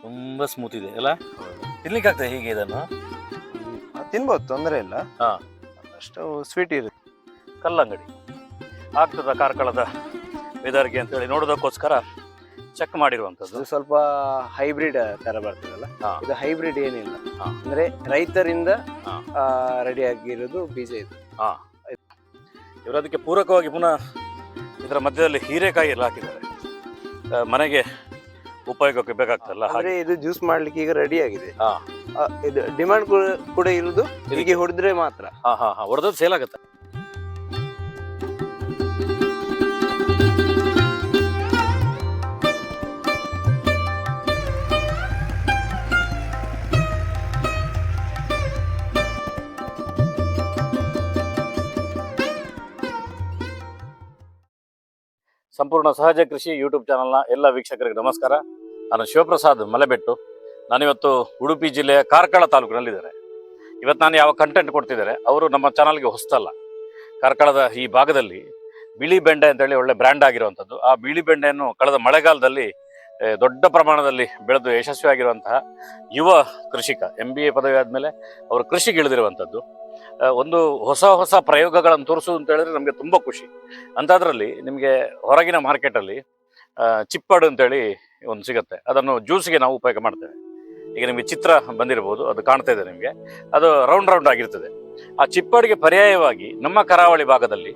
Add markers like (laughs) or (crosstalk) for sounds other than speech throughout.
ತುಂಬಾ ಸ್ಮೂತ್ ಇದೆ ಅಲ್ಲ? ತಿನ್ಲಿಕ್ಕೆ ಆಗ್ತದೆ ಹೀಗೆ ಇದನ್ನು? ತಿನ್ಬೋದು ತೊಂದರೆ ಇಲ್ಲ. ಹಾಂ. ಅಷ್ಟು ಸ್ವೀಟ್ ಇರುತ್ತೆ. ಕಲ್ಲಂಗಡಿ. ಆಗ್ತದ ಕಾರ್ಕಳದ ವೆದರ್ಗೆ ಅಂತೇಳಿ ನೋಡೋದಕ್ಕೋಸ್ಕರ ಚೆಕ್ ಮಾಡಿರುವಂಥದ್ದು. ಸ್ವಲ್ಪ ಹೈಬ್ರಿಡ್ ತರ ಬರ್ತದಲ್ಲ? ಇದು ಹೈಬ್ರಿಡ್ ಏನಿಲ್ಲ. ಅಂದರೆ ರೈತರಿಂದ ಹಾ. ರೆಡಿ ಆಗಿರೋದು ಬೀಜ ಇದು. ಇವರು ಅದಕ್ಕೆ ಪೂರಕವಾಗಿ ಪುನಃ ಇದರ ಮಧ್ಯದಲ್ಲಿ ಹೀರೆಕಾಯಿ ಎಲ್ಲ ಹಾಕಿದ್ದಾರೆ. ಮನೆಗೆ ಉಪಯೋಗಕ್ಕೆ ಬೇಕಾಗ್ತಲ್ಲ ಹಾಗೆ. ಇದು ಜ್ಯೂಸ್ ಮಾಡ್ಲಿಕ್ಕೆ ಈಗ ರೆಡಿ ಆಗಿದೆ. ಹಾ. ಆ, ಇದು ಡಿಮಾಂಡ್ ಕೂಡ ಇರುದು ಹೀಗೆ ಹೊಡೆದ್ರೆ ಮಾತ್ರ. ಹಾ ಹಾ ಹಾ. ಹೊಡೆದದ್ದು ಸೇಲ್ ಆಗುತ್ತೆ. ಸಂಪೂರ್ಣ ಸಹಜ ಕೃಷಿ ಯೂಟ್ಯೂಬ್ ಚಾನಲ್ನ ಎಲ್ಲ ವೀಕ್ಷಕರಿಗೆ ನಮಸ್ಕಾರ. ನಾನು ಶಿವಪ್ರಸಾದ್ ಮಲೆಬೆಟ್ಟು. ನಾನಿವತ್ತು ಉಡುಪಿ ಜಿಲ್ಲೆಯ ಕಾರ್ಕಳ ತಾಲೂಕಿನಲ್ಲಿದ್ದಾರೆ ಇವತ್ತು ನಾನು ಯಾವ ಕಂಟೆಂಟ್ ಕೊಡ್ತಿದ್ದಾರೆ, ಅವರು ನಮ್ಮ ಚಾನಲ್ಗೆ ಹೊಸ್ತಲ್ಲ. ಕಾರ್ಕಳದ ಈ ಭಾಗದಲ್ಲಿ ಬಿಳಿ ಬೆಂಡೆ ಅಂತೇಳಿ ಒಳ್ಳೆ ಬ್ರ್ಯಾಂಡ್ ಆಗಿರುವಂಥದ್ದು. ಆ ಬಿಳಿ ಬೆಂಡೆಯನ್ನು ಕಳೆದ ಮಳೆಗಾಲದಲ್ಲಿ ದೊಡ್ಡ ಪ್ರಮಾಣದಲ್ಲಿ ಬೆಳೆದು ಯಶಸ್ವಿಯಾಗಿರುವಂತಹ ಯುವ ಕೃಷಿಕ ಎಂ ಬಿ ಎ ಪದವಿ ಆದಮೇಲೆ ಅವರು ಕೃಷಿಗೆ ಇಳಿದಿರುವಂಥದ್ದು. ಒಂದು ಹೊಸ ಹೊಸ ಪ್ರಯೋಗಗಳನ್ನು ತೋರಿಸು ಅಂತ ಹೇಳಿದ್ರೆ ನಮಗೆ ತುಂಬ ಖುಷಿ. ಅಂಥದ್ರಲ್ಲಿ ನಿಮಗೆ ಹೊರಗಿನ ಮಾರ್ಕೆಟಲ್ಲಿ ಚಿಪ್ಪಡು ಅಂತೇಳಿ ಒಂದು ಸಿಗುತ್ತೆ. ಅದನ್ನು ಜ್ಯೂಸ್ಗೆ ನಾವು ಉಪಯೋಗ ಮಾಡ್ತೇವೆ. ಈಗ ನಿಮಗೆ ಚಿತ್ರ ಬಂದಿರಬಹುದು ಅದು ಕಾಣ್ತಾ ಇದೆ ನಿಮಗೆ. ಅದು ರೌಂಡ್ ರೌಂಡ್ ಆಗಿರ್ತದೆ. ಆ ಚಿಪ್ಪಡಿಗೆ ಪರ್ಯಾಯವಾಗಿ ನಮ್ಮ ಕರಾವಳಿ ಭಾಗದಲ್ಲಿ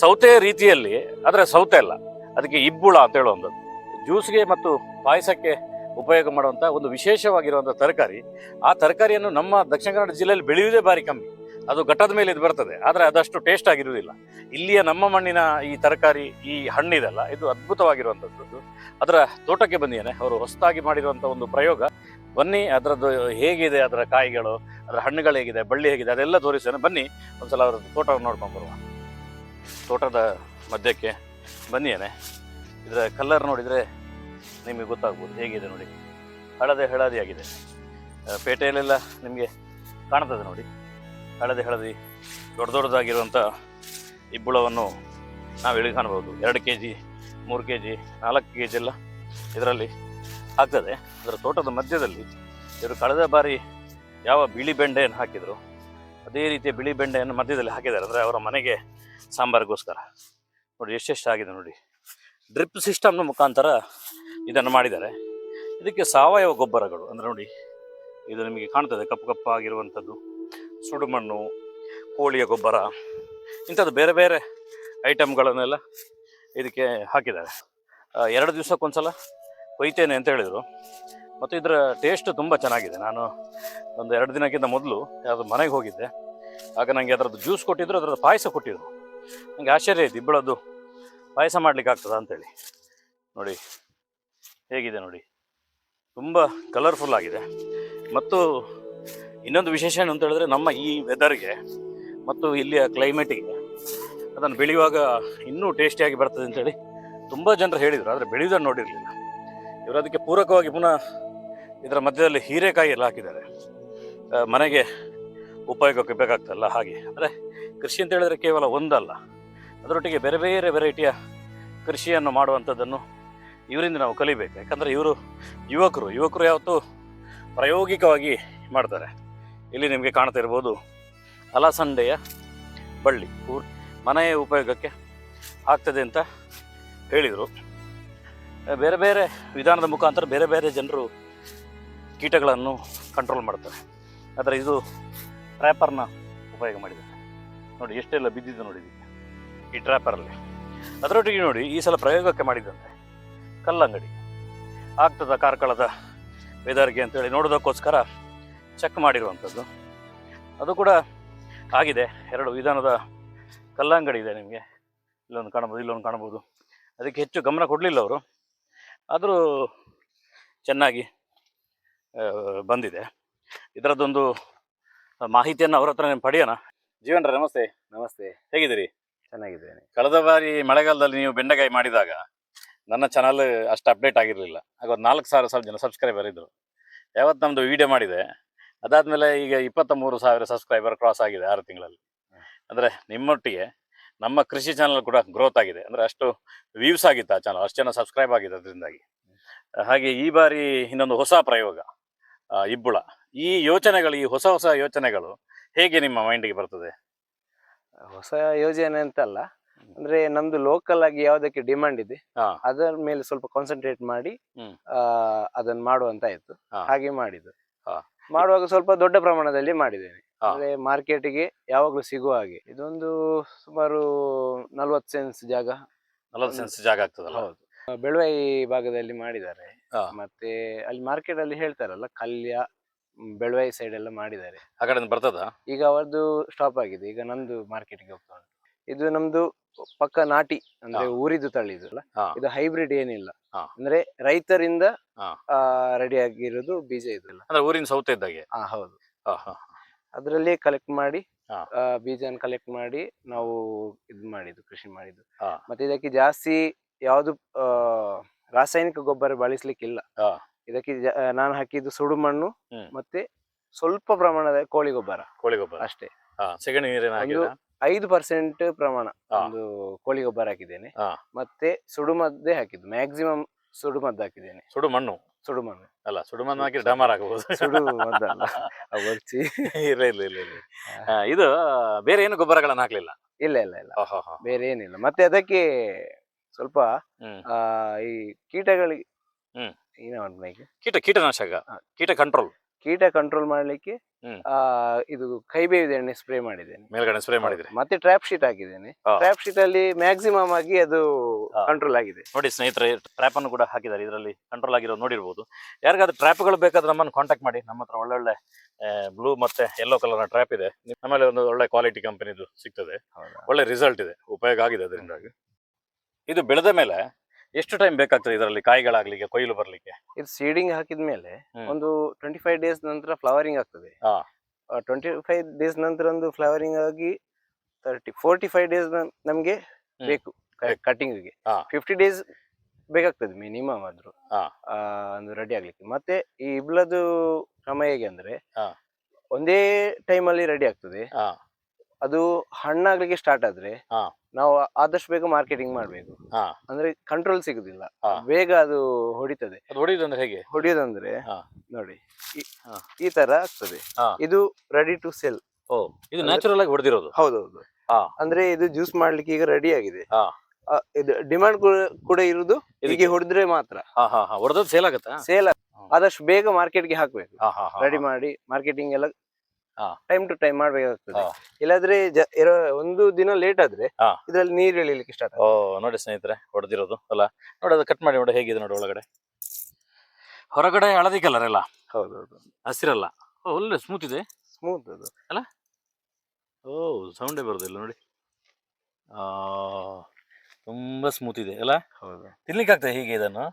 ಸೌತೆ ರೀತಿಯಲ್ಲಿ, ಆದರೆ ಸೌತೆ ಅಲ್ಲ, ಅದಕ್ಕೆ ಇಬ್ಬುಳ ಅಂತ ಹೇಳುವಂಥದ್ದು. ಜ್ಯೂಸ್ಗೆ ಮತ್ತು ಪಾಯಸಕ್ಕೆ ಉಪಯೋಗ ಮಾಡುವಂಥ ಒಂದು ವಿಶೇಷವಾಗಿರುವಂಥ ತರಕಾರಿ, ಆ ತರಕಾರಿಯನ್ನು ನಮ್ಮ ದಕ್ಷಿಣ ಕನ್ನಡ ಜಿಲ್ಲೆಯಲ್ಲಿ ಬೆಳೆಯುವುದೇ ಭಾರಿ ಕಮ್ಮಿ. ಅದು ಘಟ್ಟದ ಮೇಲೆ ಇದು ಬರ್ತದೆ. ಆದರೆ ಅದಷ್ಟು ಟೇಸ್ಟ್ ಆಗಿರುವುದಿಲ್ಲ. ಇಲ್ಲಿಯ ನಮ್ಮ ಮಣ್ಣಿನ ಈ ತರಕಾರಿ, ಈ ಹಣ್ಣಿದೆಲ್ಲ ಇದು ಅದ್ಭುತವಾಗಿರುವಂಥದ್ದು ಅದರ ತೋಟಕ್ಕೆ ಬಂದಿದ್ದೇನೆ. ಅವರು ಹೊಸದಾಗಿ ಮಾಡಿರುವಂಥ ಒಂದು ಪ್ರಯೋಗ. ಬನ್ನಿ, ಅದರದ್ದು ಹೇಗಿದೆ, ಅದರ ಕಾಯಿಗಳು, ಅದರ ಹಣ್ಣುಗಳು ಹೇಗಿದೆ, ಬಳ್ಳಿ ಹೇಗಿದೆ, ಅದೆಲ್ಲ ತೋರಿಸ್ತೇನೆ. ಬನ್ನಿ, ಒಂದ್ಸಲ ಅವರ ತೋಟವನ್ನು ನೋಡ್ಕೊಂಡು ಬರುವ. ತೋಟದ ಮಧ್ಯಕ್ಕೆ ಬಂದಿದ್ದೇನೆ. ಇದರ ಕಲರ್ ನೋಡಿದರೆ ನಿಮಗೆ ಗೊತ್ತಾಗ್ಬೋದು. ಹೇಗಿದೆ ನೋಡಿ. ಹಳದೆ ಹಳದಿ ಆಗಿದೆ ಪೇಟೆಯಲ್ಲೆಲ್ಲ ನಿಮಗೆ ಕಾಣ್ತದೆ ನೋಡಿ. ಹಳದಿ ಹಳದಿ, ದೊಡ್ಡ ದೊಡ್ಡದಾಗಿರುವಂಥ ಇಬ್ಬುಳವನ್ನು ನಾವು ಎಳಿ ಕಾಣ್ಬೋದು ಎರಡು ಕೆ ಜಿ ಮೂರು ಕೆ ಜಿ ನಾಲ್ಕು ಕೆ ಜಿ ಎಲ್ಲ ಇದರಲ್ಲಿ ಆಗ್ತದೆ. ಅದರ ತೋಟದ ಮಧ್ಯದಲ್ಲಿ ಇವರು ಕಳೆದ ಬಾರಿ ಯಾವ ಬಿಳಿ ಬೆಂಡೆಯನ್ನು ಹಾಕಿದರು, ಅದೇ ರೀತಿಯ ಬಿಳಿ ಬೆಂಡೆಯನ್ನು ಮಧ್ಯದಲ್ಲಿ ಹಾಕಿದ್ದಾರೆ. ಅಂದರೆ ಅವರ ಮನೆಗೆ ಸಾಂಬಾರಿಗೋಸ್ಕರ. ನೋಡಿ ಎಷ್ಟೆಷ್ಟು ಆಗಿದೆ ನೋಡಿ. ಡ್ರಿಪ್ ಸಿಸ್ಟಮ್ನ ಮುಖಾಂತರ ಇದನ್ನು ಮಾಡಿದ್ದಾರೆ. ಇದಕ್ಕೆ ಸಾವಯವ ಗೊಬ್ಬರಗಳು, ಅಂದರೆ ನೋಡಿ, ಇದು ನಿಮಗೆ ಕಾಣ್ತದೆ, ಕಪ್ಪು ಕಪ್ಪಾಗಿರುವಂಥದ್ದು. ಸುಡುಮಣ್ಣು, ಕೋಳಿಯ ಗೊಬ್ಬರ, ಇಂಥದ್ದು ಬೇರೆ ಬೇರೆ ಐಟಮ್ಗಳನ್ನೆಲ್ಲ ಇದಕ್ಕೆ ಹಾಕಿದ್ದಾರೆ. ಎರಡು ದಿವಸಕ್ಕೊಂದ್ಸಲ ಕೊಯ್ತೇನೆ ಅಂತ ಹೇಳಿದರು. ಮತ್ತು ಇದರ ಟೇಸ್ಟ್ ತುಂಬ ಚೆನ್ನಾಗಿದೆ. ನಾನು ಒಂದು ಎರಡು ದಿನಕ್ಕಿಂತ ಮೊದಲು ಯಾವುದು ಮನೆಗೆ ಹೋಗಿದ್ದೆ. ಆಗ ನನಗೆ ಅದರದ್ದು ಜ್ಯೂಸ್ ಕೊಟ್ಟಿದ್ರು, ಅದರದ್ದು ಪಾಯಸ ಕೊಟ್ಟಿದ್ರು. ನನಗೆ ಆಶ್ಚರ್ಯ ಇತ್ತು ಇಬ್ಬಳದ್ದು ಪಾಯಸ ಮಾಡ್ಲಿಕ್ಕೆ ಆಗ್ತದ ಅಂತೇಳಿ. ನೋಡಿ, ಹೇಗಿದೆ ನೋಡಿ. ತುಂಬ ಕಲರ್ಫುಲ್ ಆಗಿದೆ. ಮತ್ತು ಇನ್ನೊಂದು ವಿಶೇಷ ಏನು ಅಂತ ಹೇಳಿದ್ರೆ ನಮ್ಮ ಈ ವೆದರ್ಗೆ ಮತ್ತು ಇಲ್ಲಿಯ ಕ್ಲೈಮೇಟಿಗೆ ಅದನ್ನು ಬೆಳೆಯುವಾಗ ಇನ್ನೂ ಟೇಸ್ಟಿಯಾಗಿ ಬರ್ತದೆ ಅಂತೇಳಿ ತುಂಬ ಜನರು ಹೇಳಿದರು. ಆದರೆ ಬೆಳೆಯೋದನ್ನು ನೋಡಿರಲಿಲ್ಲ. ಇವರು ಅದಕ್ಕೆ ಪೂರಕವಾಗಿ ಪುನಃ ಇದರ ಮಧ್ಯದಲ್ಲಿ ಹೀರೆಕಾಯಿ ಎಲ್ಲ ಹಾಕಿದ್ದಾರೆ ಮನೆಗೆ ಉಪಯೋಗಕ್ಕೆ ಬೇಕಾಗ್ತಲ್ಲ ಹಾಗೆ. ಅಂದರೆ ಕೃಷಿ ಅಂತ ಹೇಳಿದ್ರೆ ಕೇವಲ ಒಂದಲ್ಲ. ಅದರೊಟ್ಟಿಗೆ ಬೇರೆ ಬೇರೆ ವೆರೈಟಿಯ ಕೃಷಿಯನ್ನು ಮಾಡುವಂಥದ್ದನ್ನು ಇವರಿಂದ ನಾವು ಕಲಿಬೇಕು. ಯಾಕಂದರೆ ಇವರು ಯುವಕರು. ಯುವಕರು ಯಾವತ್ತೂ ಪ್ರಾಯೋಗಿಕವಾಗಿ ಮಾಡ್ತಾರೆ. ಇಲ್ಲಿ ನಿಮಗೆ ಕಾಣ್ತಾ ಇರ್ಬೋದು ಅಲಸಂಡೆಯ ಬಳ್ಳಿ. ಮನೆಯ ಉಪಯೋಗಕ್ಕೆ ಆಗ್ತದೆ ಅಂತ ಹೇಳಿದರು. ಬೇರೆ ಬೇರೆ ವಿಧಾನದ ಮುಖಾಂತರ ಬೇರೆ ಬೇರೆ ಜನರು ಕೀಟಗಳನ್ನು ಕಂಟ್ರೋಲ್ ಮಾಡ್ತಾರೆ. ಆದರೆ ಇದು ಟ್ರ್ಯಾಪರ್ನ ಉಪಯೋಗ ಮಾಡಿದ್ದಾರೆ ನೋಡಿ, ಎಷ್ಟೆಲ್ಲ ಬಿದ್ದಿದ್ದು ನೋಡಿ ಇದಕ್ಕೆ ಈ ಟ್ರ್ಯಾಪರಲ್ಲಿ ಅದರೊಟ್ಟಿಗೆ ನೋಡಿ, ಈ ಸಲ ಪ್ರಯೋಗಕ್ಕೆ ಮಾಡಿದಂತೆ ಕಲ್ಲಂಗಡಿ. ಆಗ್ತದ ಕಾರ್ಕಳದ ವೆದರ್ಗೆ ಅಂತೇಳಿ ನೋಡೋದಕ್ಕೋಸ್ಕರ ಚೆಕ್ ಮಾಡಿರುವಂಥದ್ದು. ಅದು ಕೂಡ ಆಗಿದೆ. ಎರಡು ವಿಧಾನದ ಕಲ್ಲಂಗಡಿ ಇದೆ ನಿಮಗೆ. ಇಲ್ಲೊಂದು ಕಾಣ್ಬೋದು ಇಲ್ಲೊಂದು ಕಾಣ್ಬೋದು ಅದಕ್ಕೆ ಹೆಚ್ಚು ಗಮನ ಕೊಡಲಿಲ್ಲ ಅವರು. ಆದರೂ ಚೆನ್ನಾಗಿ ಬಂದಿದೆ. ಇದರದ್ದೊಂದು ಮಾಹಿತಿಯನ್ನು ಅವ್ರ ಹತ್ರ ಪಡೆಯೋಣ. ಜೀವನ್ರ ನಮಸ್ತೆ. ನಮಸ್ತೆ. ಹೇಗಿದ್ದೀರಿ? ಚೆನ್ನಾಗಿದ್ದೇನೆ. ಕಳೆದ ಬಾರಿ ಮಳೆಗಾಲದಲ್ಲಿ ನೀವು ಬೆಂಡೆಕಾಯಿ ಮಾಡಿದಾಗ ನನ್ನ ಚಾನಲ್ ಅಷ್ಟು ಅಪ್ಡೇಟ್ ಆಗಿರಲಿಲ್ಲ. ಆಗ ಒಂದು ನಾಲ್ಕು ಸಾವಿರ ಸಾವಿರ ಜನ ಸಬ್ಸ್ಕ್ರೈಬರ್ ಇದ್ದರು ಯಾವತ್ತು ನಮ್ಮದು ವಿಡಿಯೋ ಮಾಡಿದೆ ಅದಾದಮೇಲೆ ಈಗ ಇಪ್ಪತ್ತ ಮೂರು ಸಾವಿರ ಸಬ್ಸ್ಕ್ರೈಬರ್ ಕ್ರಾಸ್ ಆಗಿದೆ ಆರು ತಿಂಗಳಲ್ಲಿ. ಅಂದರೆ ನಿಮ್ಮೊಟ್ಟಿಗೆ ನಮ್ಮ ಕೃಷಿ ಚಾನಲ್ ಕೂಡ ಗ್ರೋತ್ ಆಗಿದೆ. ಅಂದರೆ ಅಷ್ಟು ವ್ಯೂಸ್ ಆಗಿತ್ತು ಆ ಚಾನಲ್ ಅಷ್ಟು ಜನ ಸಬ್ಸ್ಕ್ರೈಬ್ ಆಗಿದೆ ಅದರಿಂದಾಗಿ. ಹಾಗೆ ಈ ಬಾರಿ ಇನ್ನೊಂದು ಹೊಸ ಪ್ರಯೋಗ ಇಬ್ಬುಳ. ಈ ಯೋಚನೆಗಳು ಈ ಹೊಸ ಹೊಸ ಯೋಚನೆಗಳು ಹೇಗೆ ನಿಮ್ಮ ಮೈಂಡಿಗೆ ಬರ್ತದೆ? ಹೊಸ ಯೋಜನೆ ಅಂತಲ್ಲ ಅಂದ್ರೆ ನಮ್ದು ಲೋಕಲ್ ಆಗಿ ಯಾವ್ದಕ್ಕೆ ಡಿಮಾಂಡ್ ಇದೆ. ಅದರ ಮೇಲೆ ಸ್ವಲ್ಪ ಕಾನ್ಸಂಟ್ರೇಟ್ ಮಾಡಿ ಅದನ್ನ ಮಾಡುವಂತ ಆಯ್ತು. ಹಾಗೆ ಮಾಡಿದ್ದು. ಹಾ. ಮಾಡುವಾಗ ಸ್ವಲ್ಪ ದೊಡ್ಡ ಪ್ರಮಾಣದಲ್ಲಿ ಮಾಡಿದ್ದೇನೆ. ಅಂದ್ರೆ ಮಾರ್ಕೆಟ್ಗೆ ಯಾವಾಗ್ಲೂ ಸಿಗುವ ಹಾಗೆ. ಇದೊಂದು ಸುಮಾರು ನಲ್ವತ್ತು ಸೆನ್ಸ್ ಜಾಗ. ನಲವತ್ತು ಸೆನ್ಸ್ ಜಾಗ ಆಗ್ತದಲ್ಲ? ಹೌದು. ಬೆಳುವೈ ಭಾಗದಲ್ಲಿ ಮಾಡಿದ್ದಾರೆ. ಹಾ. ಮತ್ತೆ ಅಲ್ಲಿ ಮಾರ್ಕೆಟ್ ಅಲ್ಲಿ ಹೇಳ್ತಾರಲ್ಲ ಕಲ್ಯ ಬೆಳವಾಯಿ ಬೆಳುವೈ ಸೈಡ್ ಎಲ್ಲ ಮಾಡಿದ್ದಾರೆ. ಆ ಕಡೆಯಿಂದ ಬರ್ತದ? ಈಗ ಅವರದ್ದು ಸ್ಟಾಪ್ ಆಗಿದೆ. ಈಗ ನಂದು ಮಾರ್ಕೆಟ್ಗೆ ಹೋಗ್ತಾ ಉಂಟು. ಇದು ನಮ್ದು ಪಕ್ಕ ನಾಟಿ ಅಂದ್ರೆ ಊರಿದು ತಳಿ ಇದು ಹೈಬ್ರಿಡ್ ಏನಿಲ್ಲ. ಅಂದ್ರೆ ರೈತರಿಂದ. ರೆಡಿ ಆಗಿರೋದು ಬೀಜ ಇದಿಲ್ಲ ಅಂದ್ರೆ ಊರಿನ ಸೌತೆ ಇದ್ದಾಗೆ? ಹಾ ಹೌದು. ಅದರಲ್ಲಿ ಕಲೆಕ್ಟ್ ಮಾಡಿ. ಬೀಜನ ಕಲೆಕ್ಟ್ ಮಾಡಿ ನಾವು ಇದು ಮಾಡಿದ್ದು ಕೃಷಿ ಮಾಡಿದ್ದು. ಮತ್ತೆ ಇದಕ್ಕೆ ಜಾಸ್ತಿ ಯಾವುದು ರಾಸಾಯನಿಕ ಗೊಬ್ಬರ ಬಳಸ್ಲಿಕ್ಕಿಲ್ಲ. ಇಲ್ಲ ಇದಕ್ಕೆ ನಾನು ಹಾಕಿದ್ದು ಸುಡು ಮಣ್ಣು ಮತ್ತೆ ಸ್ವಲ್ಪ ಪ್ರಮಾಣದ ಕೋಳಿ ಗೊಬ್ಬರ. ಕೋಳಿ ಗೊಬ್ಬರ. ಅಷ್ಟೇ. ಸೆಗಣಿ ನೀರಿನ ಐದು ಪರ್ಸೆಂಟ್ ಪ್ರಮಾಣ ಹಾ. ಒಂದು ಕೋಳಿ ಗೊಬ್ಬರ ಹಾಕಿದ್ದೇನೆ. ಹಾ. ಮತ್ತೆ ಸುಡುಮದ್ದೇ ಹಾಕಿದ್ದು. ಮ್ಯಾಕ್ಸಿಮಮ್ ಸುಡುಮದ್ದು ಹಾಕಿದ್ದೇನೆ. ಸುಡು ಮಣ್ಣು ಸುಡು ಮಣ್ಣು ಅಲ್ಲ ಸುಡು ಮಣ್ಣು ಹಾಕಿ ಡಮಾರ್ ಆಗಬಹುದು (laughs) ಅವರ್ಚಿ ಇಲ್ಲ ಇಲ್ಲ ಇಲ್ಲ ಇಲ್ಲ. ಆ, ಇದು ಬೇರೆ ಏನು ಗೊಬ್ಬರಗಳನ್ನ ಹಾಕ್ಲಿಲ್ಲ? ಇಲ್ಲ ಇಲ್ಲ ಇಲ್ಲ. ಬೇರೆ ಏನಿಲ್ಲ. ಮತ್ತೆ ಅದಕ್ಕೆ ಸ್ವಲ್ಪ ಹ್ಮ್. ಆ ಈ ಕೀಟಗಳಿಗೆ ಹ್ಮ್. ಏನ ಮಾಡ್ಬೇಕು? ಕೀಟ ಕೀಟನಾಶಕ. ಹಾ. ಕೀಟ ಕಂಟ್ರೋಲ್ ಕೀಟ ಕಂಟ್ರೋಲ್ ಮಾಡ್ಲಿಕ್ಕೆ. ಆ ಇದು ಕೈಬೇವಿದ ಎಣ್ಣೆ ಸ್ಪ್ರೇ ಮಾಡಿದ್ದೇನೆ. ಮೇಲ್ಗಡೆ ಸ್ಪ್ರೇ ಮಾಡಿದ್ರೆ. ಮತ್ತೆ ಟ್ರ್ಯಾಪ್ ಶೀಟ್ ಹಾಕಿದ್ದೇನೆ. ಹಾ. ಟ್ರ್ಯಾಪ್ ಶೀಟ್ ಅಲ್ಲಿ ಮ್ಯಾಕ್ಸಿಮಮ್ ಆಗಿ ಅದು ಹಾ. ಕಂಟ್ರೋಲ್ ಆಗಿದೆ. ನೋಡಿ ಸ್ನೇಹಿತರೆ ಟ್ರ್ಯಾಪ್ ಅನ್ನು ಕೂಡ ಹಾಕಿದ್ದಾರೆ. ಇದರಲ್ಲಿ ಕಂಟ್ರೋಲ್ ಆಗಿರೋದು ನೋಡಿರ್ಬೋದು. ಯಾರಿಗಾದ್ರೂ ಟ್ರ್ಯಾಪ್ಗಳು ಬೇಕಾದ್ರೆ ನಮ್ಮನ್ನು ಕಾಂಟ್ಯಾಕ್ಟ್ ಮಾಡಿ. ನಮ್ಮ ಹತ್ರ ಒಳ್ಳೊಳ್ಳೆ ಬ್ಲೂ ಮತ್ತೆ ಯೆಲ್ಲೋ ಕಲರ್ನ ಟ್ರ್ಯಾಪ್ ಇದೆ. ನಮ್ಮಲ್ಲಿ ಒಂದು ಒಳ್ಳೆ ಕ್ವಾಲಿಟಿ ಕಂಪನಿದು ಸಿಗ್ತದೆ. ಒಳ್ಳೆ ರಿಸಲ್ಟ್ ಇದೆ. ಉಪಯೋಗ ಆಗಿದೆ ಅದರಿಂದಾಗಿ. ಇದು ಬೆಳೆದ ಮೇಲೆ ಎಷ್ಟು ಟೈಮ್ ಬೇಕಾಗ್ತದೆ ಇದರಲ್ಲಿ ಕಾಯಿಗಳಾಗ್ಲಿಕ್ಕೆ ಕೊಯ್ಲು ಬರ್ಲಿಕ್ಕೆ ಇದು ಸೀಡಿಂಗ್ ಹಾಕಿದ್ಮೇಲೆ ಹ್ಮ್. ಒಂದು ಟ್ವೆಂಟಿ ಫೈವ್ ಡೇಸ್ ನಂತರ ಫ್ಲವರಿಂಗ್ ಆಗ್ತದೆ ಹಾ. ಟ್ವೆಂಟಿ ಫೈವ್ ಡೇಸ್ ನಂತರ ಒಂದು ಫ್ಲವರಿಂಗ್ ಆಗಿ ತರ್ಟಿ ಫೋರ್ಟಿ ಫೈವ್ ಡೇಸ್ ನಮ್ಗೆ ಹ್ಮ್. ಬೇಕು ಬೇಕು. ಕಟಿಂಗ್ಗೆ ಹಾ. ಫಿಫ್ಟಿ ಡೇಸ್ ಬೇಕಾಗ್ತದೆ ಮಿನಿಮಮ್ ಆದ್ರೂ ಹಾ. ಆ, ಒಂದು ರೆಡಿ ಆಗ್ಲಿಕ್ಕೆ ಮತ್ತೆ ಈ ಇಬ್ಲದು ಕ್ರಮ ಹೇಗೆ ಅಂದ್ರೆ ಹಾ. ಒಂದೇ ಟೈಮ್ ಅಲ್ಲಿ ರೆಡಿ ಆಗ್ತದೆ ಹಾ. ಅದು ಹಣ್ಣಾಗ್ಲಿಕ್ಕೆ ಸ್ಟಾರ್ಟ್ ಆದ್ರೆ ಹಾ. ನಾವು ಆದಷ್ಟು ಬೇಗ ಮಾರ್ಕೆಟಿಂಗ್ ಮಾಡ್ಬೇಕು ಹಾ. ಅಂದ್ರೆ ಕಂಟ್ರೋಲ್ ಸಿಗುದಿಲ್ಲ ಹಾ. ಬೇಗ ಅದು ಹೊಡಿತದೆ ಅದು ಹೊಡಿಯೋದಂದ್ರೆ ಹೇಗೆ ಹೊಡಿಯೋದಂದ್ರೆ ಹಾ. ನೋಡಿ ಈ- ಹಾ. ಈ ತರ ಆಗ್ತದೆ ಹಾ. ಇದು ರೆಡಿ ಟು ಸೆಲ್ ಓ ಇದು ನ್ಯಾಚುರಲ್ ಆಗಿ ಹೊಡೆದಿರೋದು ಹೌದೌದು ಹಾ. ಅಂದ್ರೆ ಇದು ಜ್ಯೂಸ್ ಮಾಡ್ಲಿಕ್ಕೆ ಈಗ ರೆಡಿ ಆಗಿದೆ ಹಾ. ಆ, ಇದು ಡಿಮಾಂಡ್ ಕೂಡ ಇರುದು ಇದಕ್ಕೆ? ಹೊಡೆದ್ರೆ ಮಾತ್ರ ಹಾ ಹಾ ಹಾ ಹೊಡೆದದ್ದು ಸೇಲ್ ಆಗುತ್ತಾ ಸೇಲ್. ಆದಷ್ಟು ಬೇಗ ಮಾರ್ಕೆಟ್ಗೆ ಹಾಕ್ಬೇಕು ಹಾ ಹಾ ಹಾ ರೆಡಿ ಮಾಡಿ ಮಾರ್ಕೆಟಿಂಗ್ ಎಲ್ಲ. ಟೈಮ್ ಟು ಟೈಮ್ ಮಾಡ್ಬೇಕಾಗ್ತದೆ. ಇಲ್ಲಾದ್ರೆ ಜ- ಇರೋ- ಒಂದು ದಿನ ಲೇಟ್ ಆದ್ರೆ ಹಾ. ಇದ್ರಲ್ಲಿ ನೀರ್ ಇಳಿಲಿಕ್ಕೆ ಸ್ಟಾರ್ಟ್ ಓ ನೋಡಿ ಸ್ನೇಹಿತರೆ ಹೊಡೆದಿರೋದು ಅಲ್ಲ? ನೋಡಿ ಅದು ಕಟ್ ಮಾಡಿ ನೋಡಿ ಹೇಗಿದೆ ನೋಡಿ ಒಳಗಡೆ. ಹೊರಗಡೆ ಹಳದಿ ಕಲರ್ ಎಲ್ಲ ಹೌದೌದು. ಹಸಿರಲ್ಲ? ಓ ಒಳ್ಳೆ ಸ್ಮೂತ್ ಇದೆ. ಸ್ಮೂತ್ ಅದು. ಓ ಸೌಂಡೇ ಬರೋದಿಲ್ಲ ನೋಡಿ. ಆ ತುಂಬಾ ಸ್ಮೂತ್ ಇದೆ ಅಲ್ಲ? ಹೌದು. ತಿನ್ಲಿಕ್ಕೆ ಆಗ್ತದೆ ಹೀಗೆ ಇದನ್ನು?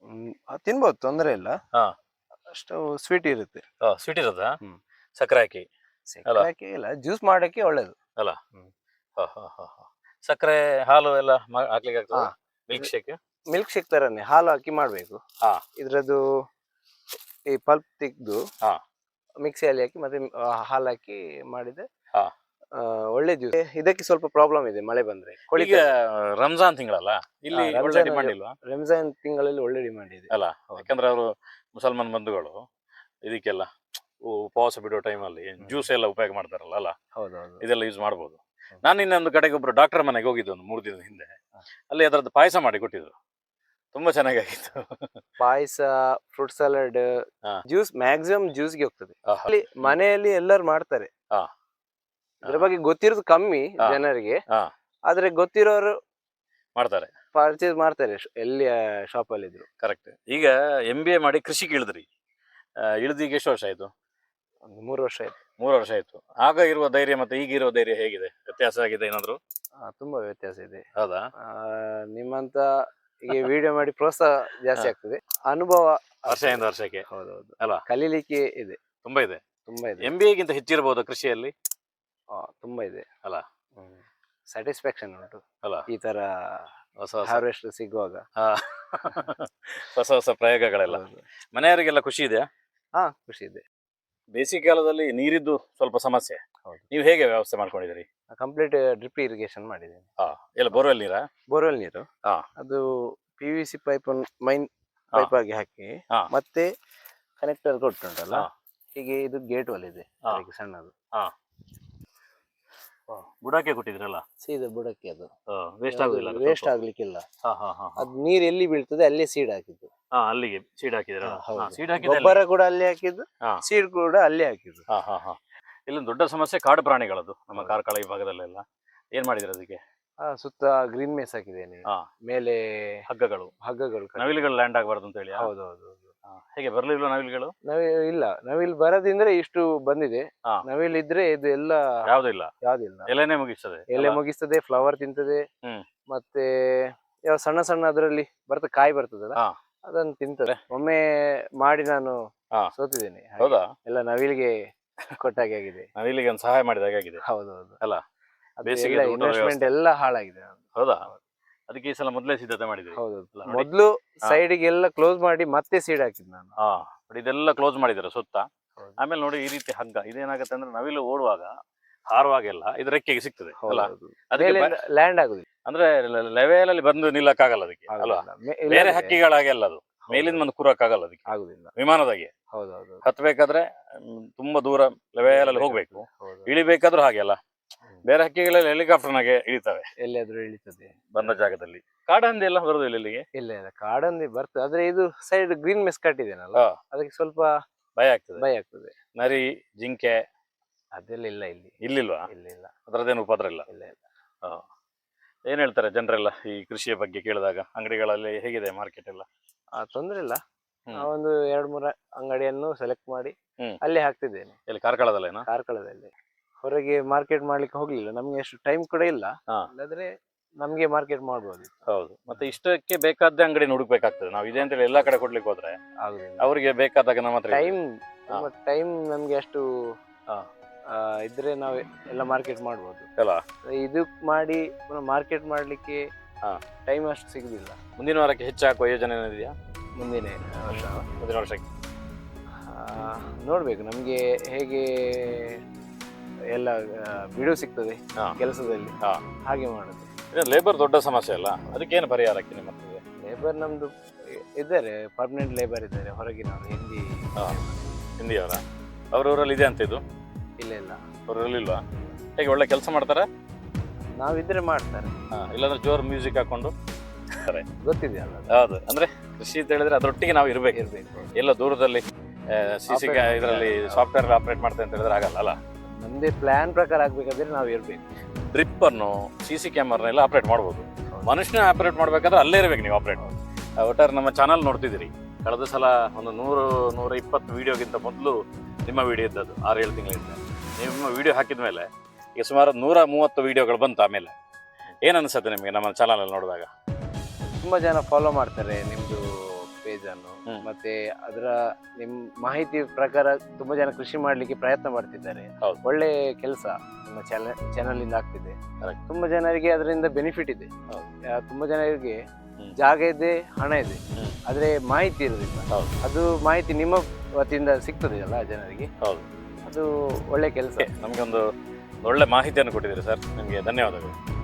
ತಿನ್ಬಹುದು ತೊಂದರೆ ತಿನ್ಬೋದು ತೊಂದ್ರೆ ಇಲ್ಲ. ಹಾ. ಅಷ್ಟು ಸ್ವೀಟ್ ಇರುತ್ತೆ. ಸ್ವೀಟ್ ಇರೋದಾ ಹ್ಮ್. ಸಕ್ಕರೆ ಹಾಕಿ ಅಲ್ಲ? ಸಕ್ಕರೆ ಇಲ್ಲ ಜ್ಯೂಸ್ ಮಾಡಕ್ಕೆ ಒಳ್ಳೇದು ಅಲ್ಲ ಹಾ, ಹಾ, ಹಾ. ಸಕ್ಕರೆ ಹಾಲು ಎಲ್ಲ ಮಾ- ಹಾಕ್ಲಿಕ್ಕೆ ಆಗ್ತದೆ ಹಾ. ಮಿಲ್ಕ್ ಶೇಕ್ ಮಿಲ್ಕ್ ಶೇಕ್ ತರನೇ ಹಾಲು ಹಾಕಿ ಮಾಡಬೇಕು ಹಾ. ಇದ್ರದ್ದು ಈ ಪಲ್ಪ್ ತೆಗ್ದು ಹಾ. ಮಿಕ್ಸಿಯಲ್ಲಿ ಹಾಕಿ ಮತ್ತೆ ಆ, ಹಾಲು ಹಾಕಿ ಮಾಡಿದ್ರೆ ಹಾ. ಆ, ಒಳ್ಳೆ ಜ್ಯೂಸ್ ಇದಕ್ಕೆ ಸ್ವಲ್ಪ ಪ್ರಾಬ್ಲಮ್ ಇದೆ ಮಳೆ ಬಂದ್ರೆ ಈಗ ಕೊಳಿತ ರಂಜಾನ್ ತಿಂಗಳಲ್ಲ ಇಲ್ಲಿ ಹಾ, ಒಳ್ಳೆ ರಂಜಾನ್ ಡಿಮಾಂಡ್ ಇಲ್ವಾ ರಂಜಾನ್ ತಿಂಗಳಲ್ಲಿ ಒಳ್ಳೆ ಡಿಮಾಂಡ್ ಇದೆ ಅಲ್ಲ ಹೌದು. ಯಾಕಂದ್ರೆ ಅವರು ಮುಸಲ್ಮಾನ್ ಬಂಧುಗಳು ಇದಕ್ಕೆಲ್ಲ ಉಪವಾಸ ಬಿಡೋ ಟೈಮಲ್ಲಿ ಜ್ಯೂಸ್ ಎಲ್ಲ ಉಪಯೋಗ ಮಾಡ್ತಾರಲ್ಲ ಅಲ್ಲ? ಹೌದೌದು. ಇದೆಲ್ಲ ಯೂಸ್ ಮಾಡ್ಬೋದು. ನಾನು ಇನ್ನೊಂದು ಕಡೆಗೆ ಒಬ್ರು ಡಾಕ್ಟರ್ ಮನೆಗೆ ಹೋಗಿದ್ದು ಒಂದು ಮೂರು ದಿನದ ಹಿಂದೆ. ಅಲ್ಲಿ ಅದರದ್ದು ಪಾಯಸ ಮಾಡಿ ಕೊಟ್ಟಿದ್ರು. ತುಂಬಾ ಚೆನ್ನಾಗಾಗಿತ್ತು. ಪಾಯಸ ಫ್ರೂಟ್ ಸಲಾಡ್. ಜ್ಯೂಸ್ ಮ್ಯಾಕ್ಸಿಮಮ್ ಜ್ಯೂಸ್ಗೆ ಹೋಗ್ತದೆ. ಅಲ್ಲಿ ಮನೆಯಲ್ಲಿ ಎಲ್ಲರೂ ಮಾಡ್ತಾರೆ. ಅದ್ರ ಬಗ್ಗೆ ಗೊತ್ತಿರೋದು ಕಮ್ಮಿ. ಜನರಿಗೆ. ಆದ್ರೆ ಗೊತ್ತಿರೋರು ಮಾಡ್ತಾರೆ. ಪರ್ಚೇಸ್ ಮಾಡ್ತಾರೆ ಎಲ್ಲಿ ಶಾಪ್ ಅಲ್ಲಿ ಇದ್ರು ಕರೆಕ್ಟ್ ಈಗ ಎಂ ಬಿ ಎ ಮಾಡಿ ಕೃಷಿಗೆ ಇಳಿದ್ರಿ ಆ, ಈಗ ಎಷ್ಟು ವರ್ಷ ಆಯ್ತು? ಒಂದು ಮೂರು ವರ್ಷ ಆಯ್ತು. ಮೂರು ವರ್ಷ ಆಯ್ತು. ಆಗ ಇರುವ ಧೈರ್ಯ ಮತ್ತೆ ಈಗ ಇರುವ ಧೈರ್ಯ ಹೇಗಿದೆ? ವ್ಯತ್ಯಾಸ ಆಗಿದೆ ಏನಾದ್ರು? ಆ, ತುಂಬಾ ವ್ಯತ್ಯಾಸ ಇದೆ. ಹೌದಾ? ಆ, ನಿಮ್ಮಂತ ಈಗ ವಿಡಿಯೋ ಮಾಡಿ ಪ್ರೋತ್ಸಾಹ ಜಾಸ್ತಿ. ಆಗ್ತದೆ. ಅನುಭವ ವರ್ಷದಿಂದ ವರ್ಷಕ್ಕೆ. ಹೌದೌದು. ಅಲ್ಲ? ಕಲೀಲಿಕ್ಕೆ ಇದೆ. ತುಂಬಾ ಇದೆ. ತುಂಬಾ ಇದೆ. ಎಂ ಬಿ ಎಗಿಂತ ಹೆಚ್ಚಿರಬಹುದು ಕೃಷಿಯಲ್ಲಿ? ಆ, ತುಂಬಾ ಇದೆ. ಅಲ್ಲ? ಸ್ಯಾಟಿಸ್ಫ್ಯಾಕ್ಷನ್ ಉಂಟು. ಅಲ್ಲ? ಈ ತರ ಹೊಸ ಹೊಸ. ಹಾರ್ವೆಸ್ಟ್ ಸಿಗುವಾಗ. ಹಾ. ಹೊಸ ಹೊಸ ಪ್ರಯೋಗಗಳೆಲ್ಲ. ಹೌದು. ಮನೆಯವರಿಗೆಲ್ಲ ಖುಷಿ ಇದೆಯಾ? ಹಾ ಖುಷಿ ಇದೆ. ಬೇಸಿಗೆ ಕಾಲದಲ್ಲಿ ನೀರಿದ್ದು ಸ್ವಲ್ಪ ಸಮಸ್ಯೆ ಹೌದು. ನೀವು ಹೇಗೆ ವ್ಯವಸ್ಥೆ ಮಾಡ್ಕೊಂಡಿದ್ದೀರಿ ಕಂಪ್ಲೀಟ್ ಡ್ರಿಪ್ ಇರಿಗೇಷನ್ ಮಾಡಿದ್ದೇನೆ ಎಲ್ಲ ಬೋರ್ವೆಲ್ ನೀರಾ ಬೋರ್ವೆಲ್ ನೀರು ಹಾ. ಅದು P V C pipe main ಹಾ. ಪೈಪ್ ಆಗಿ ಹಾಕಿ ಹಾ. ಮತ್ತೆ ಕನೆಕ್ಟರ್ ಕೊಟ್ಟುಂಟಲ್ಲ ಹಾ. ಹೀಗೆ ಇದು ಗೇಟ್ ವಾಲ್ ಇದೆ ಹಾ. ಅದಕ್ಕೆ ಸಣ್ಣದು ಬುಡಕ್ಕೆ ಕೊಟ್ಟಿದ್ರಲ್ಲ ಸೀದಾ ಬುಡಕ್ಕೆ ಅದು ವೇಸ್ಟ್ ಆಗುದಿಲ್ಲ ವೇಸ್ಟ್ ಆಗ್ಲಿಕ್ಕಿಲ್ಲ ಹಾ ಹಾ ಹಾ ಹಾ. ಅದು ನೀರು ಎಲ್ಲಿ ಬೀಳ್ತದೆ ಅಲ್ಲೇ ಸೀಡ್ ಹಾಕಿದ್ದು ಹಾ ಅಲ್ಲಿಗೆ ಸೀಡ್ ಹಾಕಿದ್ರ. ಸೀಡ್ ಹಾಕಿದ್ರೆ ಕೂಡ ಅಲ್ಲಿ ಹಾಕಿದ್ದು ಹಾ. ಸೀಡ್ ಕೂಡ ಅಲ್ಲಿ ಹಾಕಿದ್ದು ಹಾ ಹಾ ಹಾ ಇಲ್ಲೊಂದು ದೊಡ್ಡ ಸಮಸ್ಯೆ ಕಾಡು ಪ್ರಾಣಿಗಳದು ನಮ್ಮ ಕಾರ್ಕಳ ಈ ಭಾಗದಲ್ಲೆಲ್ಲ ಏನ್ ಮಾಡಿದ್ರೆ ಅದಕ್ಕೆ ಆ, ಸುತ್ತ ಗ್ರೀನ್ ಮೇಸ್ ಹಾಕಿದ್ದೇನೆ ಹಾ. ಮೇಲೆ ಹಗ್ಗಗಳು ಹಗ್ಗಗಳು ನವಿಲುಗಳು ಲ್ಯಾಂಡ್ ಆಗಬಾರ್ದು ಅಂತ ಹೇಳಿ ಹೌದು ಹೌದು. ಹೇಗೆ ಬರ್ಲಿಲ್ವಾ ನವಿಲುಗಳು ನವಿಲು ಇಲ್ಲ ನವಿಲ್ ಬರದಿಂದ್ರೆ ಇಷ್ಟು ಬಂದಿದೆ ಹಾ. ನವಿಲ್ ಇದ್ರೆ ಇದು ಎಲ್ಲ ಯಾವ್ದು ಇಲ್ಲ ಯಾವ್ದಿಲ್ಲ ಎಲೆನೇ ಮುಗಿಸ್ತದೆ ಎಲೆ? ಮುಗಿಸ್ತದೆ ಫ್ಲವರ್ ತಿಂತದೆ ಹ್ಮ್. ಮತ್ತೆ ಯಾವ ಸಣ್ಣ ಸಣ್ಣ ಅದರಲ್ಲಿ ಬರ್ತದೆ ಕಾಯಿ ಬರ್ತದಲ್ಲ ಹಾ. ಅದನ್ನು ತಿಂತಾರೆ ಒಮ್ಮೆ ಮಾಡಿ ನಾನು ಹಾ. ಸೋತಿದ್ದೇನೆ ಹಾಗೆ. ಹೌದಾ ಎಲ್ಲ ನವಿಲಿಗೆ ಕೊಟ್ಟಾಗೆ ಆಗಿದೆ ನವಿಲಿಗೆ ಒಂದು ಸಹಾಯ ಮಾಡಿದಾಗ ಆಗಿದೆ ಹೌದು ಹೌದು ಅಲ್ಲ? ಬೇಸಿಗೆ ಊಟದ ಇನ್ವೆಸ್ಟ್ಮೆಂಟ್ ಎಲ್ಲ ಹಾಳಾಗಿದೆ. ಹೌದಾ ಅದಕ್ಕೆ ಈ ಸಲ ಮೊದಲೇ ಸಿದ್ಧತೆ ಮಾಡಿದ್ರಿ ಹೌದು ಅಲ್ಲ, ನೋಡಿ. ಮೊದ್ಲು ಹಾ. ಸೈಡಿಗೆ ಎಲ್ಲ ಕ್ಲೋಸ್ ಮಾಡಿ ಮತ್ತೆ ಸೀಡ್ ಹಾಕಿದ್ ನಾನು ಹಾ ನೋಡಿ ಇದೆಲ್ಲ ಕ್ಲೋಸ್ ಮಾಡಿದ್ದಾರೆ ಸುತ್ತ ಹೌದು. ಆಮೇಲೆ ನೋಡಿ ಈ ರೀತಿ ಹಗ್ಗ ಇದೇನಾಗುತ್ತೆ ಅಂದ್ರೆ ನವಿಲು ಓಡುವಾಗ ಹಾರುವಾಗೆಲ್ಲ ಇದು ರೆಕ್ಕೆಗೆ ಸಿಗ್ತದೆ ಅಲ್ಲ? ಅದಕ್ಕೆ ಬ- ಲ್ಯಾಂಡ್ ಆಗುದಿಲ್ಲ. ಅಂದ್ರೆ ಲೆವೆಲ್ ಅಲ್ಲಿ ಬಂದು ನಿಲ್ಲಕ್ಕಾಗಲ್ಲ ಅದಕ್ಕೆ ಅಲ್ವಾ? ಆಗುದಿಲ್ಲ. ಬೇರೆ ಹಕ್ಕಿಗಳಾಗೆಲ್ಲ ಹಕ್ಕಿಗಳಾಗೆ ಅಲ್ಲ ಅದು. ಹೌದು. ಮೇಲಿಂದ ಬಂದು ಕೂರಕ್ಕಾಗಲ್ಲ ಅದಕ್ಕೆ. ಆಗುದಿಲ್ಲ. ವಿಮಾನದಾಗೆ. ಹೌದು ಹೌದು ಹತ್ಬೇಕಾದ್ರೆ ಮ್, ತುಂಬಾ ದೂರ ಲೆವೆಲ್ ಅಲ್ಲಿ ಹೋಗ್ಬೇಕು. ಹೌದು. ಇಳಿಬೇಕಾದ್ರೂ ಹಾಗೆ ಅಲ್ಲ. ಬೇರೆ ಹಕ್ಕಿಗಳೆಲ್ಲ ಹೆಲಿಕಾಪ್ಟರ್ನಾಗೆ ಇಳಿತವೆ. ಎಲ್ಲಿಯಾದ್ರೂ ಇಳಿತದೆ. ಬಂದ ಜಾಗದಲ್ಲಿ. ಕಾಡಂದಿ ಎಲ್ಲ ಬರುದಿಲ್ಲ ಇಲ್ಲಿಗೆ? ಇಲ್ಲ ಇಲ್ಲ. ಕಾಡಂದಿ ಬರ್ತದೆ. ಆದ್ರೆ ಇದು ಸೈಡ್ ಗ್ರೀನ್ ಮೆಸ್ ಕಟ್ಟಿದ್ದೇನಲ್ಲ? ಹಾ. ಅದಕ್ಕೆ ಸ್ವಲ್ಪ ಭಯ ಆಗ್ತದೆ. ಭಯ ಆಗ್ತದೆ. ನರಿ ಜಿಂಕೆ ಅದೆಲ್ಲ ಇಲ್ಲ ಇಲ್ಲಿ. ಇಲ್ಲಿಲ್ವಾ? ಇಲ್ಲ ಇಲ್ಲ ಅದರದ್ದೇನು ಉಪದ್ರ ಇಲ್ಲ? ಇಲ್ಲ ಇಲ್ಲ. ಏನ್ ಹೇಳ್ತಾರೆ ಜನರೆಲ್ಲ ಈ ಕೃಷಿಯ ಬಗ್ಗೆ ಕೇಳಿದಾಗ? ಅಂಗಡಿಗಳಲ್ಲಿ ಹೇಗಿದೆ ಮಾರ್ಕೆಟ್ ಎಲ್ಲ? ಆ ತೊಂದ್ರೆ ಇಲ್ಲ. ಒಂದು ಎರಡು ಮೂರು ಅಂಗಡಿಯನ್ನು ಸೆಲೆಕ್ಟ್ ಮಾಡಿ ಹ್ಮ್. ಅಲ್ಲೇ ಹಾಕ್ತಿದ್ದೇನೆ. ಎಲ್ಲಿ ಕಾರ್ಕಳದಲ್ಲೇನಾ? ಕಾರ್ಕಳದಲ್ಲಿ. ಹೊರಗೆ ಮಾರ್ಕೆಟ್ ಮಾಡ್ಲಿಕ್ಕೆ ಹೋಗ್ಲಿಲ್ಲ. ನಮ್ಗೆ ಎಷ್ಟು ಟೈಮ್ ಕೂಡ ಇಲ್ಲ. ಹಾ. ಇಲ್ಲಾದ್ರೆ ನಮ್ಗೆ ಮಾರ್ಕೆಟ್ ಮಾಡ್ಬೋದು ಹೌದು. ಮತ್ತೆ ಇಷ್ಟಕ್ಕೆ ಬೇಕಾದ ಅಂಗಡಿ ಹುಡುಕ್ಬೇಕಾಗ್ತದೆ. ನಾವು ಇದೆ ಅಂತೇಳಿ ಎಲ್ಲಾ ಕಡೆ ಕೊಡ್ಲಿಕ್ಕೆ ಹೋದ್ರೆ ಆಗುದಿಲ್ಲ ಅವರಿಗೆ ಬೇಕಾದಾಗ ನಮ್ಮ ಹತ್ರ ಟೈಮ್. ಟೈಮ್ ನಮ್ಗೆ ಅಷ್ಟು ಹಾ. ಇದ್ರೆ ನಾವು ಎಲ್ಲ ಮಾರ್ಕೆಟ್ ಮಾಡ್ಬೋದು. ಅಲ್ಲ ಇದು ಮಾಡಿ ಮಾರ್ಕೆಟ್ ಮಾಡಲಿಕ್ಕೆ. ಟೈಮ್ ಅಷ್ಟು ಸಿಗುದಿಲ್ಲ. ಮುಂದಿನ ವಾರಕ್ಕೆ ಹೆಚ್ಚು ಹಾಕುವ ಯೋಜನೆ ಏನಿದೆಯಾ ಮುಂದಿನ ವರ್ಷ. ಮುಂದಿನ ವರ್ಷಕ್ಕೆ. ನೋಡ್ಬೇಕು ನಮ್ಗೆ ಹೇಗೆ ಎಲ್ಲ ವಿಡಿಯೋ ಬಿಡುವು ಸಿಗ್ತದೆ. ಕೆಲಸದಲ್ಲಿ. ಹಾಗೆ ಮಾಡುದು. ಲೇಬರ್ ದೊಡ್ಡ ಸಮಸ್ಯೆ ಅಲ್ಲ. ಅದಕ್ಕೇನು ಪರಿಹಾರಕ್ಕೆ ನಿಮ್ಮ ಲೇಬರ್ ನಮ್ದು ಇದ್ದಾರೆ ಪರ್ಮನೆಂಟ್ ಲೇಬರ್ ಇದ್ದಾರೆ ಹೊರಗಿನವರು ಹಿಂದಿ. ಹಿಂದಿಯವರ ಅವರವರಲ್ಲಿ ಇದೆ ಅಂತ ಇದು? ಇಲ್ಲ ಇಲ್ಲ. ಅವರು ಇರಲಿಲ್ವಾ ಹೇಗೆ ಒಳ್ಳೆ ಕೆಲಸ ಮಾಡ್ತಾರೆ? ನಾವಿದ್ರೆ ಮಾಡ್ತಾರೆ. ಇಲ್ಲಾಂದ್ರೆ ಜೋರ್ ಮ್ಯೂಸಿಕ್ ಹಾಕೊಂಡು ಸರಿ ಗೊತ್ತಿದೆಯಲ್ಲ? ಹೌದು ಅಂದ್ರೆ ಕೃಷಿ ಅಂತ ಹೇಳಿದ್ರೆ ಅದರೊಟ್ಟಿಗೆ ನಾವು ಇರ್ಬೇಕು ಇರ್ಬೇಕು ಎಲ್ಲ ದೂರದಲ್ಲಿ ಸಿ ಸಿ Operate ಇದರಲ್ಲಿ. ಸಾಫ್ಟ್ವೇರ್ ಆಪರೇಟ್ ಮಾಡ್ತೇವೆ ಅಂತ ಹೇಳಿದ್ರೆ ಆಗಲ್ಲ ಅಲ್ಲ? ನಮ್ದೇ ಪ್ಲಾನ್ ಪ್ರಕಾರ ಆಗ್ಬೇಕಾದ್ರೆ ನಾವು ಇರ್ಬೇಕು. ಡ್ರಿಪ್ ಅನ್ನು ಸಿ ಸಿ ಕ್ಯಾಮರ್ನ ಎಲ್ಲ ಆಪರೇಟ್ ಮಾಡ್ಬೋದು. ಮನುಷ್ಯನ ಆಪರೇಟ್ ಮಾಡ್ಬೇಕಾದ್ರೆ ಅಲ್ಲೇ ಇರ್ಬೇಕು ನೀವು ಆಪರೇಟ್ ಒಟ್ಟಾರೆ ನಮ್ಮ ಚಾನಲ್ ನೋಡ್ತಿದ್ದೀರಿ. ಕಳೆದ ಸಲ ಒಂದು ನೂರು ನೂರ ಇಪ್ಪತ್ತು ವಿಡಿಯೋಗಿಂತ ಮೊದಲು ನಿಮ್ಮ ವಿಡಿಯೋ ಇದ್ದದ್ದು ಆರು ಏಳು ತಿಂಗಳಿಂದ. ನಿಮ್ಮ ವಿಡಿಯೋ ಹಾಕಿದ ಮೇಲೆ ಈಗ ಸುಮಾರು ನೂರ ಮೂವತ್ತು ವಿಡಿಯೋಗಳು ಬಂತು ಆಮೇಲೆ ಏನು ಅನಿಸುತ್ತೆ ನಿಮಗೆ ನಮ್ಮ ಚಾನಲಲ್ಲಿ ನೋಡಿದಾಗ ತುಂಬ ಜನ ಫಾಲೋ ಮಾಡ್ತಾರೆ ನಿಮ್ಮದು ಪೇಜನ್ನು ಮತ್ತೆ ಅದರ ನಿಮ್ಮ ಮಾಹಿತಿ ಪ್ರಕಾರ ತುಂಬ ಜನ ಕೃಷಿ ಮಾಡಲಿಕ್ಕೆ ಪ್ರಯತ್ನ ಮಾಡ್ತಿದ್ದಾರೆ ಹೌದು. ಒಳ್ಳೆ ಕೆಲಸ ನಿಮ್ಮ ಚಾನಲ್ ಇಂದ ಆಗ್ತಿದೆ Correct. ತುಂಬಾ ಜನರಿಗೆ ಅದರಿಂದ ಬೆನಿಫಿಟ್ ಇದೆ ಹೌದು. ಆ, ತುಂಬಾ ಜನರಿಗೆ ಹ್ಮ್. ಜಾಗ ಇದೆ ಹಣ ಇದೆ ಹ್ಮ್. ಆದ್ರೆ ಮಾಹಿತಿ ಇರೋದಿಲ್ಲ ಹೌದು. ಅದು ಮಾಹಿತಿ ನಿಮ್ಮ ವತಿಯಿಂದ ಸಿಗ್ತದೆ ಅಲ್ಲ ಜನರಿಗೆ ಹೌದು. ಅದು ಒಳ್ಳೆ ಕೆಲಸ. ನಮಗೆ ಒಂದು ಒಳ್ಳೆ ಮಾಹಿತಿಯನ್ನು ಕೊಟ್ಟಿದ್ದೀರಿ ಸರ್. ನಿಮಗೆ ಧನ್ಯವಾದಗಳು.